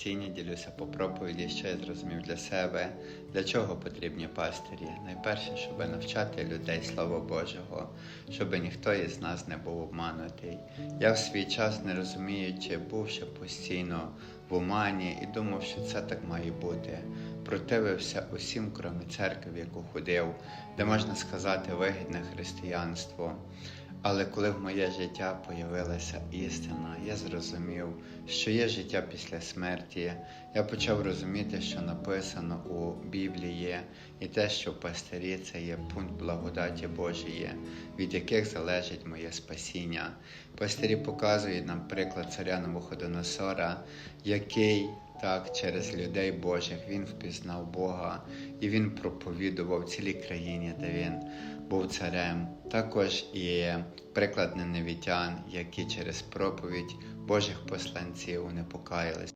традиційні ділюся по проповіді, що я зрозумів для себе, для чого потрібні пастирі. Найперше, щоб навчати людей Слова Божого, щоб ніхто із нас не був обманутий. Я в свій час, не розуміючи, був ще постійно в омані і думав, що це так має бути. Противився усім, крім церкви, в яку ходив, де можна сказати вигідне християнство. Але коли в моє життя появилася істина, я зрозумів, що є життя після смерті. Я почав розуміти, що написано у Біблії, і те, що пастирі це є пункт благодаті Божої, від яких залежить моє спасіння. Пастирі показують нам приклад царя Навуходоносора, який так, через людей Божих він впізнав Бога і він проповідував цілій країні, де він був царем. Також і приклад неневітян, які через проповідь Божих посланців не покаялись.